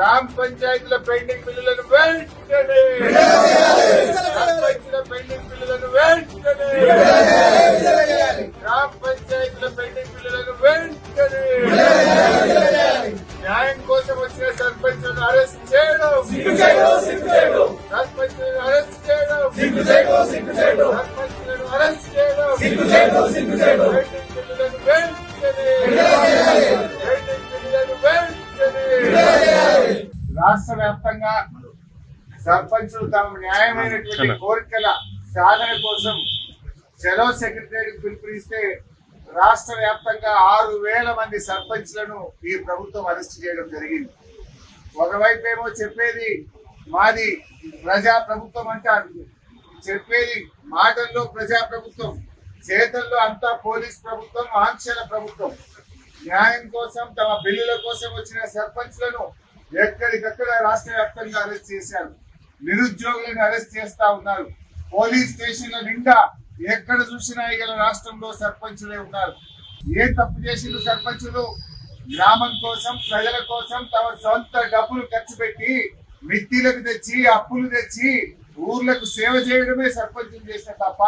గ్రామ పంచాయతీల పెండింగ్ బిల్లులను వెంటనే సర్పంచుల పెండింగ్ బిల్లులను వెంటనే గ్రామ పంచాయతీల పెండింగ్ బిల్లులను వెంటనే న్యాయం కోసం వచ్చిన సర్పంచులను అరెస్ట్ చేయడం సర్పంచులను అరెస్ట్ చేయడం సర్పంచులను అరెస్ట్ చేయడం పెండింగ్ బిల్లులను వెంటనే. పెండింగ్ బిల్లులను వెంటనే రాష్ట్ర వ్యాప్తంగా సర్పంచులు తమ న్యాయమైనటువంటి కోరికల సాధన కోసం చలో సెక్రటరీ పిలుపునిస్తే రాష్ట్ర వ్యాప్తంగా ఆరు వేల మంది సర్పంచ్లను ఈ ప్రభుత్వం అరెస్ట్ చేయడం జరిగింది. ఒకవైపు ఏమో చెప్పేది మాది ప్రజా ప్రభుత్వం అంటారు. చెప్పేది మాటల్లో ప్రజా ప్రభుత్వం చేతల్లో అంతా పోలీస్ ప్రభుత్వం ఆంక్షల ప్రభుత్వం. న్యాయం కోసం తమ బిల్లుల కోసం వచ్చిన సర్పంచ్లను ఎక్కడికక్కడ రాష్ట్ర వ్యాప్తంగా అరెస్ట్ చేశారు. నిరుద్యోగులను అరెస్ట్ చేస్తా ఉన్నారు. పోలీస్ స్టేషన్ల నిండా ఎక్కడ చూసినా గల రాష్ట్రంలో సర్పంచులే ఉన్నారు. ఏ తప్పు చేసిన సర్పంచులు? గ్రామం కోసం ప్రజల కోసం తమ సొంత డబ్బులు ఖర్చు పెట్టి మిత్తిలకు తెచ్చి అప్పులు తెచ్చి ఊర్లకు సేవ చేయడమే సర్పంచులు చేసిన తప్ప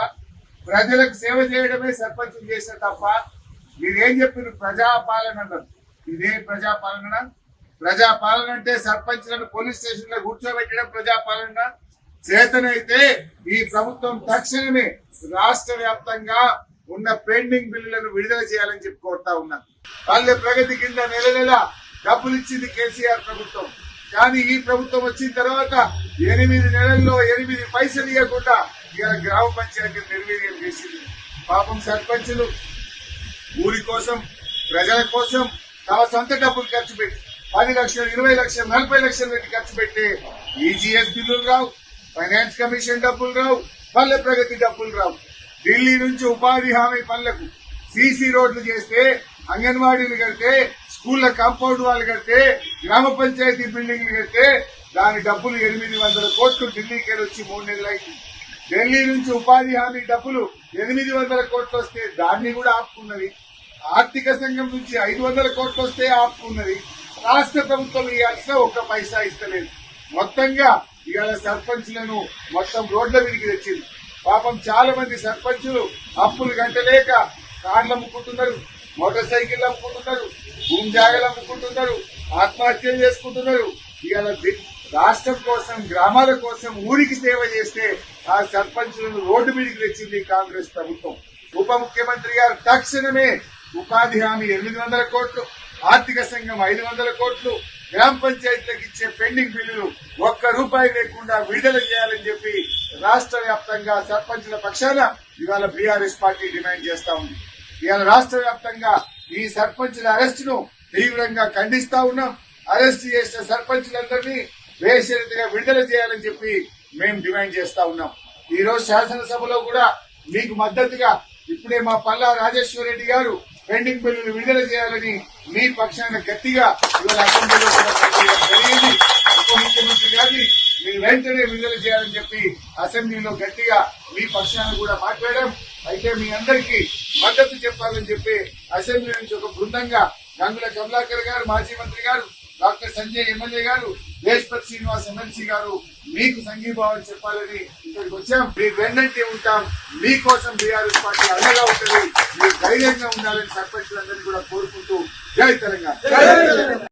ప్రజలకు సేవ చేయడమే సర్పంచులు చేసిన తప్ప మీరేం చెప్పారు ప్రజాపాలన అన్నారు. ఇదే ప్రజాపాలన ప్రజాపాలన అంటే సర్పంచ్లను పోలీస్ స్టేషన్లో కూర్చోబెట్టడం ప్రజాపాలన. చేతనైతే ఈ ప్రభుత్వం తక్షణమే రాష్ట్ర వ్యాప్తంగా ఉన్న పెండింగ్ బిల్లులను విడుదల చేయాలని చెప్పి కోరుతా ఉన్నా. వాళ్ళ ప్రగతి కింద నెల నెల డబ్బులు ఇచ్చింది కేసీఆర్ ప్రభుత్వం. కానీ ఈ ప్రభుత్వం వచ్చిన తర్వాత ఎనిమిది నెలల్లో ఎనిమిది పైసలు ఇవ్వకుండా ఇవాళ గ్రామ పంచాయతీ నిర్వీర్యం చేసింది. పాపం సర్పంచులు ఊరి కోసం ప్రజల కోసం తమ సొంత డబ్బులు ఖర్చు పెట్టి పది లక్షలు ఇరవై లక్షలు నలభై లక్షలు పెట్టి ఖర్చు పెట్టి ఈజీఎస్ బిల్లులు రావు ఫైనాన్స్ కమిషన్ డబ్బులు రావు పల్లె ప్రగతి డబ్బులు రావు. ఢిల్లీ నుంచి ఉపాధి హామీ పనులకు సీసీ రోడ్లు చేస్తే అంగన్వాడీలు కడితే స్కూళ్ళ కాంపౌండ్ వాళ్ళు కడితే గ్రామ పంచాయతీ బిల్డింగ్లు కడితే దాని డబ్బులు ఎనిమిది వందల కోట్లు ఢిల్లీకి వచ్చి మూడు నెలలు అయింది ఢిల్లీ నుంచి ఉపాధి హామీ డబ్బులు ఎనిమిది వందల కోట్లు వస్తే దాన్ని కూడా ఆపుకున్నది. ఆర్థిక సంఘం నుంచి ఐదు వందల కోట్లు వస్తే ఆపుకున్నది. రాష్ట్ర ప్రభుత్వం ఇవ్వాల్సిన ఒక్క పైసా ఇస్తలేదు. మొత్తంగా ఇవాళ సర్పంచ్లను మొత్తం రోడ్ల మీదకి తెచ్చింది. పాపం చాలా మంది సర్పంచులు అప్పులు గంటలేక కార్లు అమ్ముకుంటున్నారు మోటార్ సైకిల్ అమ్ముకుంటున్నారు భూమి జాగలు అమ్ముకుంటున్నారు ఆత్మహత్యలు చేసుకుంటున్నారు. ఇవాళ రాష్ట్రం కోసం గ్రామాల కోసం ఊరికి సేవ చేస్తే ఆ సర్పంచులను రోడ్డు మీదకి తెచ్చింది కాంగ్రెస్ ప్రభుత్వం. ఉప ముఖ్యమంత్రి గారు తక్షణమే ఉపాధి హామీ ఎనిమిది వందల కోట్లు. ఆర్థిక సంఘం ఐదు వందల కోట్లు గ్రామ పంచాయతీలకు ఇచ్చే పెండింగ్ బిల్లులు ఒక్క రూపాయి లేకుండా విడుదల చేయాలని చెప్పి రాష్ట్ర వ్యాప్తంగా సర్పంచుల పక్షాన ఇవాళ బీఆర్ఎస్ పార్టీ డిమాండ్ చేస్తా ఉంది. ఇవాళ రాష్ట్ర వ్యాప్తంగా ఈ సర్పంచుల అరెస్ట్ను తీవ్రంగా ఖండిస్తా ఉన్నాం. అరెస్ట్ చేసిన సర్పంచులందరినీ వేషరీతిగా విడుదల చేయాలని చెప్పి మేము డిమాండ్ చేస్తా ఉన్నాం. ఈ రోజు శాసనసభలో కూడా మీకు మద్దతుగా ఇప్పుడే మా పల్లా రాజేశ్వర రెడ్డి గారు పెండింగ్ బిల్లులు విడుదల చేయాలని మీ పక్షాన గట్టిగా ఇవాళ అసెంబ్లీలో కూడా జరిగింది. ఉప ముఖ్యమంత్రి గారిని మీరు వెంటనే విడుదల చేయాలని చెప్పి అసెంబ్లీలో గట్టిగా మీ పక్షాన కూడా మాట్లాడాం. అయితే మీ అందరికీ మద్దతు చెప్పాలని చెప్పి అసెంబ్లీ నుంచి ఒక బృందంగా గంగుల కమలాకర్ గారు మాజీ మంత్రి గారు డాక్టర్ సంజయ్ ఎమ్మెల్యే గారు దేశపతి శ్రీనివాస్ ఎమ్మెల్సీ గారు మీకు సంఘీభావం చెప్పాలని ఇక్కడికి వచ్చాం. మీకు వెన్నంటే ఉంటాం. మీకోసం బీఆర్ఎస్ పార్టీ అండగా ఉంటుంది. మీరు ధైర్యంగా ఉండాలని సర్పంచులందరినీ కూడా కోరుకుంటూ జై తెలంగాణ.